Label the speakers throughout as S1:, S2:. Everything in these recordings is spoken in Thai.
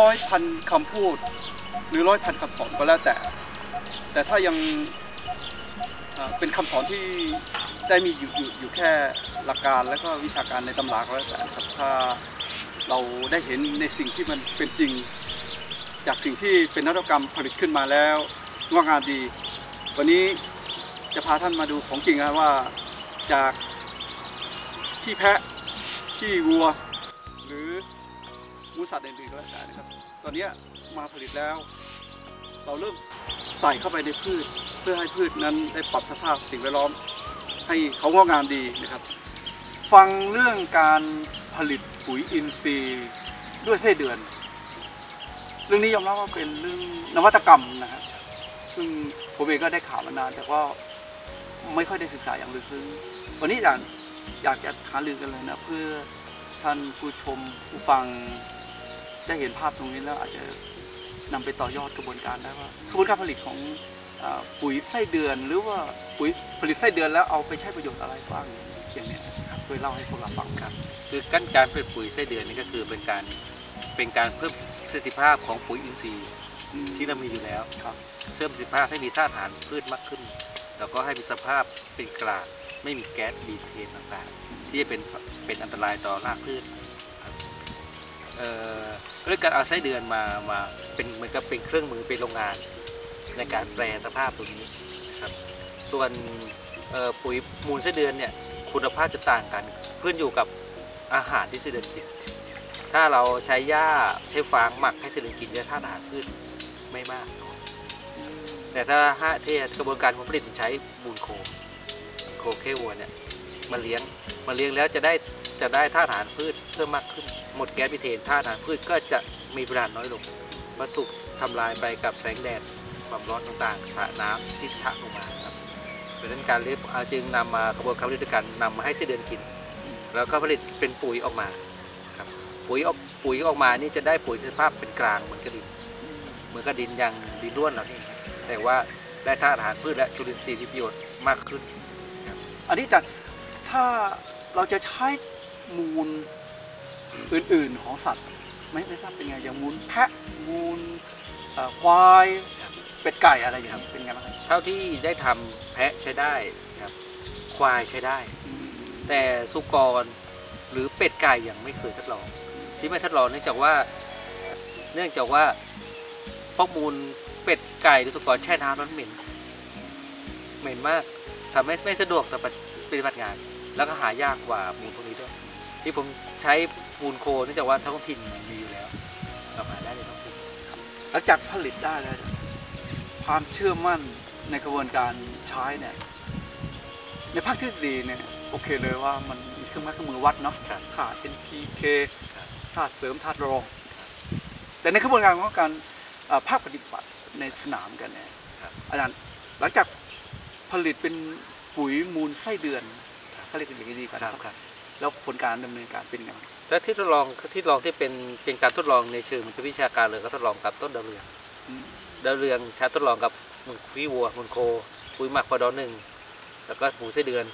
S1: ร้อยพันคำพูด หรือร้อยพันคำสอนก็แล้วแต่ แต่ถ้ายังเป็นคำสอนที่ได้มีอยู่อยู่อยู่แค่หลักการและก็วิชาการในตำราก็แล้วแต่ครับถ้าเราได้เห็นในสิ่งที่มันเป็นจริง จากสิ่งที่เป็นนวัตกรรมผลิตขึ้นมาแล้วงอกงามดี วันนี้จะพาท่านมาดูของจริงนะว่าจากที่แพะที่วัว หรือ มูลสัตว์อื่นๆก็แล้วแต่นะครับ ตอนนี้มาผลิตแล้ว เราเริ่มใส่เข้าไปในพืช เพื่อให้พืชนั้นได้ปรับสภาพสิ่งแวดล้อม ให้เขางอกงามดีนะครับ ฟังเรื่องการผลิตปุ๋ยอินทรีย์ด้วยไส้เดือน เรื่องนี้ยอมรับว่าเป็นเรื่องนวัตกรรมนะฮะซึ่งผมเองก็ได้ข่าวมานาน แต่ก็ไม่ค่อยได้ศึกษาอย่างลึกซึ้งวันนี้อยากอยากจะหาลือกันเลยนะเพื่อท่านผู้ชมผู้ฟัง ได้เห็นภาพตรงนี้แล้วอาจจะนำไปต่อยอดกระบวนการได้ว่ากระบวนการผลิตของเอ่อปุ๋ยไส้เดือน หรือว่าปุ๋ยผลิตไส้เดือนแล้วเอาไปใช้ประโยชน์อะไรบ้างอย่างเนี้ยครับช่วยเล่าให้พวกเราฟังครับ
S2: คือกั้นการผลิตปุ๋ยไส้เดือนนี่ก็คือเป็นการเป็นการเพิ่มประสิทธิภาพของปุ๋ยอินทรีย์ที่เรามีอยู่แล้ว
S1: ครับ
S2: เพิ่มประสิทธิภาพให้มีธาตุอาหารพืชมากขึ้น แล้วก็ให้มีสภาพเป็นกลางไม่มีแก๊สมีเทนต่างๆที่จะเป็นเป็นอันตรายต่อรากพืชครับ เอ่อเรื่องการเอาไส้เดือนมามาเป็นเหมือนกับเป็นเครื่องมือเป็นโรงงาน ในการแปรสภาพตรงนี้ครับส่วนปุ๋ยมูลไส้เดือนเนี่ยคุณภาพจะต่างกันขึ้นอยู่กับอาหารที่ไส้เดือนกินถ้าเราใช้หญ้าใช้ฟางหมักให้ไส้เดือนกินจะธาตุอาหารพืชไม่มาก แต่ถ้าห้าเทกระบวนการผลผลิตใช้มูลโคโคเควัวเนี่ยมาเลี้ยงมาเลี้ยงแล้วจะได้จะได้ธาตุอาหารพืชเพิ่มมากขึ้น หมดแก๊สมีเทนธาตุอาหารพืชก็จะมีปริมาณน้อยลงวัตถุทำลายไปกับแสงแดดความร้อนต่างๆสระน้ำที่ชะลงมาครับดังนั้นการเลี้ยงจึงนำมากระบวนการผลิตด้วยกันนำมาให้ไส้เดือนกิน แล้วก็ผลิตเป็นปุ๋ยออกมาครับปุ๋ยออกปุ๋ยออกมานี่จะได้ปุ๋ยสภาพเป็นกลางเหมือนกระดินเหมือนกระดินอย่างดินร่วนเรานี่แต่ว่าได้ธาตุอาหารพืชและจุลินทรีย์ที่ประโยชน์มากขึ้น
S1: อันนี้แต่ถ้าเราจะใช้มูล อื่นๆของสัตว์ ไม่ไม่ทราบเป็นไงอย่างมูลแพะมูลควายเป็ดไก่อะไรอย่างนี้เป็นไงบ้างครับ
S2: เท่าที่ได้ทำแพะใช้ได้ครับ ควายใช้ได้ แต่สุกรหรือเป็ดไก่ยังไม่เคยทดลอง ที่ไม่ทดลองเนื่องจากว่า เนื่องจากว่าพวกมูลเป็ดไก่หรือสุกรแช่น้ำนั้นเหม็นเหม็นมากทำให้ไม่สะดวกต่อปฏิบัติงาน แล้วก็หายากกว่ามูลพวกนี้ ที่ผมใช้มูลโคเนื่องจากว่าท้องถิ่นมีอยู่แล้วเราหาได้ในท้องถิ่น
S1: หลังจากผลิตได้แล้วเนี่ยความเชื่อมั่นในกระบวนการใช้เนี่ยในภาคทฤษฎีเนี่ยโอเคเลยว่ามันมีเครื่องไม้เครื่องมือวัดเนาะ
S2: ครับ
S1: ค่า NPK ธาตุเสริมธาตุรองแต่ในกระบวนการของการภาคปฏิบัติในสนามกันเนี่ยอาจารย์หลังจากผลิตเป็นปุ๋ยมูลไส้เดือนเขาเรียกกันอย่างนี้ดีกว่า
S2: ครับ
S1: แล้วผลการดำเนินการเป็นไงบ้าง
S2: และที่ทดลองที่ทดลองที่เป็นเป็นการทดลองในเชิงวิชาการเลยก็ทดลองกับต้นดาวเรือง
S1: อืม
S2: ดาวเรืองใช้ทดลองกับมูลขี้วัวมูลโคปุ๋ยหมักพอดอหนึ่งแล้วก็หมูไส้เดือน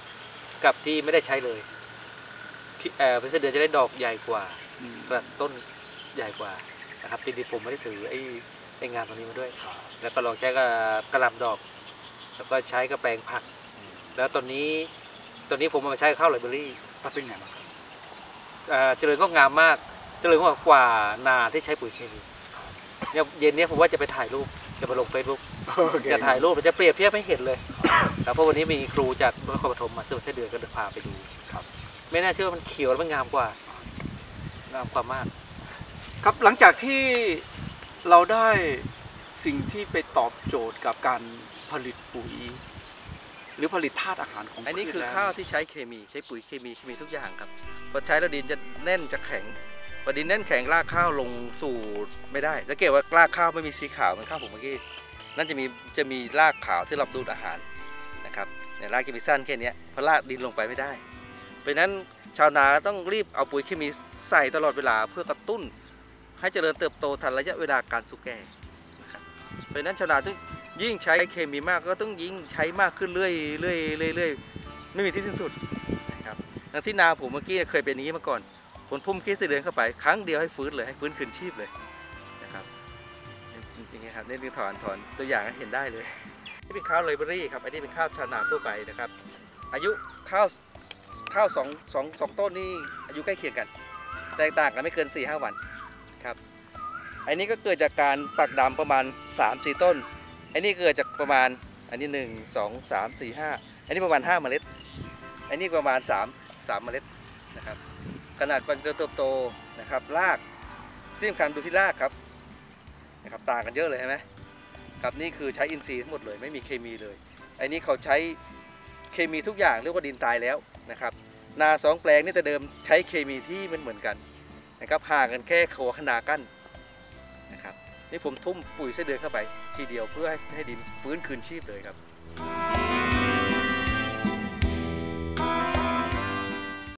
S2: กับที่ไม่ได้ใช้เลยขี้เอ่อเป็นไส้เดือนจะได้ดอกใหญ่กว่า
S1: อืม
S2: แบบต้นใหญ่กว่านะครับจริงๆผมไม่ได้ถือไอ้ไอ้งานตรงนี้มาด้วย แล้วก็ลองใช้กับกระหลำดอก แล้วก็ใช้กับแปลงผัก แล้วตอนนี้ตอนนี้ผมเอามาใช้กับข้าวไรเบอรี่
S1: แล้วเป็นไงบ้างครับ
S2: เอ่อเจริญก็งามมาก เจริญกว่ากว่านาที่ใช้ปุ๋ยเคมีเนี่ยเย็นเนี้ยผมว่าจะไปถ่ายรูปจะมาลงเฟซบุ๊กจะถ่ายรูปจะเปรียบเทียบให้เห็นเลยแล้วเพราะวันนี้มีครูจากนครปฐมมาซึ่งเส้นเดือนก็จะพาไปดู
S1: ครับ
S2: ไม่น่าเชื่อว่ามันเขียวแล้วมันงามกว่างามกว่ามาก
S1: ครับหลังจากที่เราได้สิ่งที่ไปตอบโจทย์กับการผลิตปุ๋ย หรือผลิตธาตุอาหารของ
S3: อันนี้
S1: พืช
S3: คือ
S1: แล้ว
S3: ข้าวที่ใช้เคมีใช้ปุ๋ยเคมีเคมีทุกอย่างครับพอใช้แล้วดินจะแน่นจะแข็งพอดินแน่นแข็งรากข้าวลงสู่ไม่ได้สังเกตว่ารากข้าวไม่มีสีขาวเหมือนข้าวผมเมื่อกี้นั่นจะมีจะมีรากขาวที่รับดูดอาหารนะครับเนี่ยรากจะมีสั้นแค่เนี้ยเพราะรากดินลงไปไม่ได้ เพราะฉะนั้นชาวนาต้องรีบเอาปุ๋ยเคมีใส่ตลอดเวลาเพื่อกระตุ้น ให้เจริญเติบโตทันระยะเวลาการสุกแก่นะครับเพราะฉะนั้นชาวนาต้อง ยิ่งใช้เคมีมากก็ต้องยิ่งใช้มากขึ้นเรื่อยเรื่อยเรื่อยไม่มีที่สิ้นสุดนะครับอย่างที่นาผมเมื่อกี้เคยเป็นอย่างนี้มาก่อนผมทุ่มขี้เสเดือนเข้าไปครั้งเดียวให้ฟื้นเลยให้ฟื้นคืนชีพเลย
S2: อย่างเงี้ยครับนี่คือถอนถอนตัวอย่างเห็นได้เลยนี่เป็นข้าวไลเบอรี่ครับอันนี้เป็นข้าวชาวนาทั่วไปนะครับ อายุข้าวข้าวสองสองสองต้นนี่อายุใกล้เคียงกัน แตกต่างกันไม่เกิน4ีหวันครับอันนี้ก็เกิดจากการปักดำประมาณ3-4ต้น อันนี้เกิดจากประมาณอันนี้1 2 3 4 5อันนี้ประมาณ5เมล็ด อันนี้ประมาณ3 3เมล็ดนะครับ ขนาดการเติบโตนะครับรากสิ่งสำคัญดูที่รากครับนะครับต่างกันเยอะเลยใช่ไหมครับนี่คือใช้อินทรีย์ทั้งหมดเลยไม่มีเคมีเลย อันนี้เขาใช้เคมีทุกอย่างเรียกว่าดินตายแล้วนะครับ นาสองแปลงนี่แต่เดิมใช้เคมีที่มันเหมือนกันนะครับห่างกันแค่โขขนากั้น นี่ผมทุ่มปุ๋ยไส้เดือนเข้าไป ทีเดียวเพื่อให้ดินฟื้นคืนชีพเลยครับ